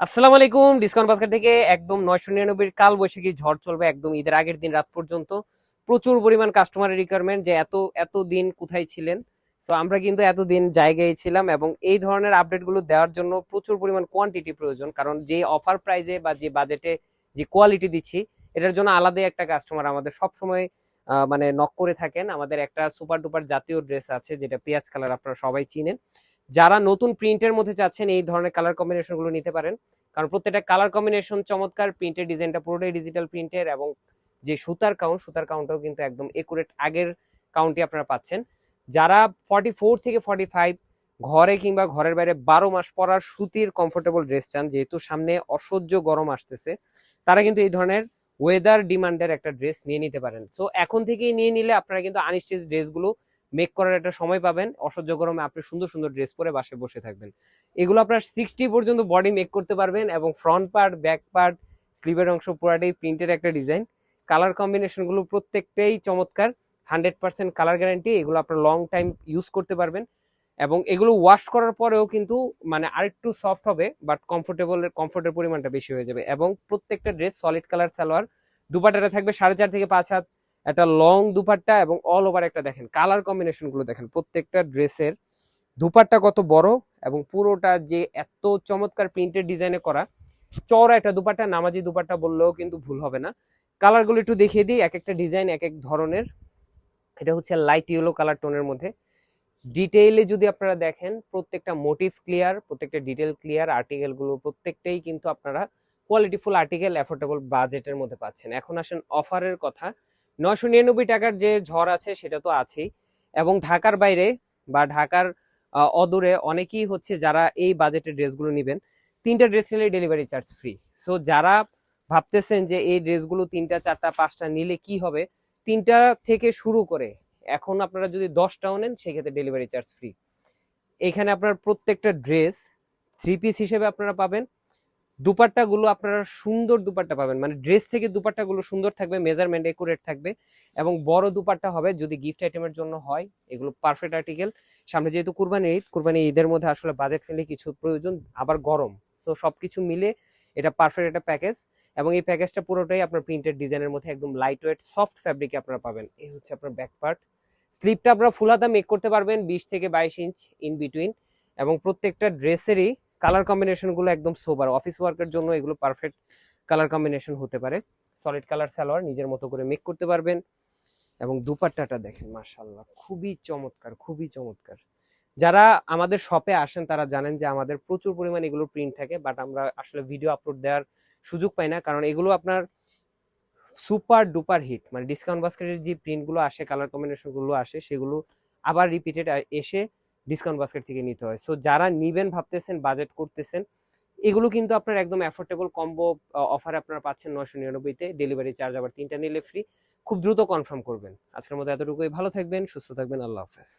আসসালামু আলাইকুম, discount basket থেকে একদম নয়শো নিরানব্বই কাল বৈশাখী ঝড় চলবে একদম ঈদের আগের দিন রাত পর্যন্ত। প্রচুর পরিমাণ কাস্টমারের রিকোয়ারমেন্ট যে এত এত দিন কোথায় ছিলেন। সো আমরা কিন্তু এতদিন জায়গায় ছিলাম এবং এই ধরনের আপডেটগুলো দেওয়ার জন্য প্রচুর পরিমাণ কোয়ান্টিটি প্রয়োজন। কারণ যে অফার প্রাইজে বা যে বাজেটে যে কোয়ালিটি দিচ্ছি, এটার জন্য আলাদাই একটা কাস্টমার আমাদের সব সময় মানে নক করে থাকেন। আমাদের একটা সুপার ডুপার জাতীয় ড্রেস আছে, যেটা পেঁয়াজ কালার আপনারা সবাই চিনেন। যারা নতুন প্রিন্টের মধ্যে চাচ্ছেন, এই ধরনের কালার কম্বিনেশনগুলো নিতে পারেন। কারণ প্রত্যেকটা কালার কম্বিনেশন চমৎকার, প্রিন্টের ডিজাইনটা পুরোটাই ডিজিটাল প্রিন্টের এবং যে সুতার কাউন্ট সুতার কাউন্টটাও কিন্তু একদম একুরেট আগের কাউন্টই আপনারা পাচ্ছেন। যারা ফর্টি ফোর থেকে ফর্টি ঘরে কিংবা ঘরের বাইরে বারো মাস পরার সুতির কমফোর্টেবল ড্রেস চান, যেহেতু সামনে অসহ্য গরম আসতেছে, তারা কিন্তু এই ধরনের ওয়েদার ডিমান্ডের একটা ড্রেস নিয়ে নিতে পারেন। সো এখন থেকেই নিয়ে নিলে আপনারা কিন্তু আনস্টিচ ড্রেসগুলো মেক করার একটা সময় পাবেন। অসহ্য গরমে আপনি সুন্দর সুন্দর ড্রেস পরে বাসে বসে থাকবেন। এগুলো আপনার সিক্সটি পর্যন্ত বডি মেক করতে পারবেন এবং ফ্রন্ট পার্ট ব্যাক পার্ট স্লিভের অংশ পুরাটাই প্রিন্টের একটা ডিজাইন কালার কম্বিনেশনগুলো প্রত্যেকটাই চমৎকার। হান্ড্রেড পার্সেন্ট কালার গ্যারান্টি এগুলো আপনার লং টাইম ইউজ করতে পারবেন। এবং এগুলো ওয়াশ করার পরেও কিন্তু মানে আরেকটু সফট হবে বাট কমফোর্টেবল কমফোর্টের পরিমাণটা বেশি হয়ে যাবে। এবং প্রত্যেকটা ড্রেস সলিড কালার সালোয়ার দুপাটাটা থাকবে সাড়ে চার থেকে পাঁচ হাত। একটা লং দুপাট্টা এবং অল ওভার একটা দেখেন। কালার কম্বিনেশনগুলো দেখেন, প্রত্যেকটা ড্রেসের দুপাট্টা কত বড় এবং পুরোটা যে এত চমৎকার প্রিন্টের ডিজাইনে করা, চওড়া একটা দুপাট্টা, নামাজি দুপাট্টা বললেও কিন্তু ভুল হবে না। কালারগুলো একটু দেখিয়ে দিই এক একটা ডিজাইন এক এক ধরনের। এটা হচ্ছে লাইট ইয়েলো কালার টোনের মধ্যে। ডিটেইলে যদি আপনারা দেখেন, প্রত্যেকটা মোটিভ ক্লিয়ার প্রত্যেকটা ডিটেল ক্লিয়ার আর্টিকেলগুলো প্রত্যেকটাই কিন্তু আপনারা কোয়ালিটিফুল আর্টিকেল অ্যাফোর্ডেবল বাজেটের মধ্যে পাচ্ছেন। এখন আসেন অফারের কথা। নয়শো নিরানব্বই টাকার যে ঝড় আছে সেটা তো আছেই। এবং ঢাকার বাইরে বা ঢাকার অদূরে অনেকেই হচ্ছে যারা এই বাজেটের ড্রেসগুলো নেবেন, তিনটা ড্রেস নিলে ডেলিভারি চার্জ ফ্রি সো যারা ভাবতেছেন যে এই ড্রেসগুলো তিনটা, চারটা, পাঁচটা নিলে কি হবে, তিনটা থেকে শুরু করে এখন আপনারা যদি দশটাও নেন, সেক্ষেত্রে ডেলিভারি চার্জ ফ্রি এখানে আপনার প্রত্যেকটা ড্রেস থ্রি পিস হিসেবে আপনারা পাবেন। দুপাট্টা গুলো আপনারা সুন্দর দুপাট্টা পাবেন। মানে ড্রেস থেকে দুপাট্টা গুলো সুন্দর থাকবে মেজারমেন্ট একুরেট থাকবে এবং বড় দুপাট্টা হবে যদি গিফট আইটেমের জন্য হয়, এগুলো পারফেক্ট আর্টিকেল সামনে যেহেতু কুরবানি ঈদ কুরবানি ঈদের মধ্যে আসলে বাজেট ফ্রেন্ডলি কিছু প্রয়োজন, আবার গরম। সো সবকিছু মিলে এটা পারফেক্ট একটা প্যাকেজ এবং এই প্যাকেজটা পুরোটাই আপনার প্রিন্টেড ডিজাইনের মধ্যে একদম লাইট ওয়েট সফট ফ্যাব্রিকে আপনারা পাবেন। এই হচ্ছে আপনার ব্যাক পার্ট স্লিপটা আপনারা ফুল হাতা মেক করতে পারবেন বিশ থেকে বাইশ ইঞ্চ ইন বিটুইন এবং প্রত্যেকটা ড্রেসেরই কালার কম্বিনেশনগুলো একদম সোবার অফিস ওয়ার্কের জন্য এগুলো পারফেক্ট কালার কম্বিনেশন হতে পারে। সলিড কালার সালোয়ার নিজের মতো করে মেক করতে পারবেন। এবং দুপাট্টাটা দেখেন মাশাল্লাহ খুবই চমৎকার খুবই চমৎকার। যারা আমাদের শপে আসেন, তারা জানেন যে আমাদের প্রচুর পরিমাণ এগুলো প্রিন্ট থাকে বাট আমরা আসলে ভিডিও আপলোড দেওয়ার সুযোগ পাই না। কারণ এগুলো আপনার সুপার ডুপার হিট মানে ডিসকাউন্ট বাস্কেটের যে প্রিন্টগুলো আসে কালার কম্বিনেশনগুলো আসে, সেগুলো আবার রিপিটেড এসে ডিসকাউন্ট বাস্কেট থেকে নিতে হয়। সো যারা নিবেন, ভাবতেছেন বাজেট করতেছেন, এগুলো কিন্তু আপনার একদম অ্যাফোর্ডেবল কম্বো অফার আপনারা পাচ্ছেন নয়শো নিরানব্বইতে ডেলিভারি চার্জ আবার তিনটা নিলে ফ্রি খুব দ্রুত কনফার্ম করবেন। আজকের মতো এতটুকুই। ভালো থাকবেন, সুস্থ থাকবেন। আল্লাহ হাফেজ।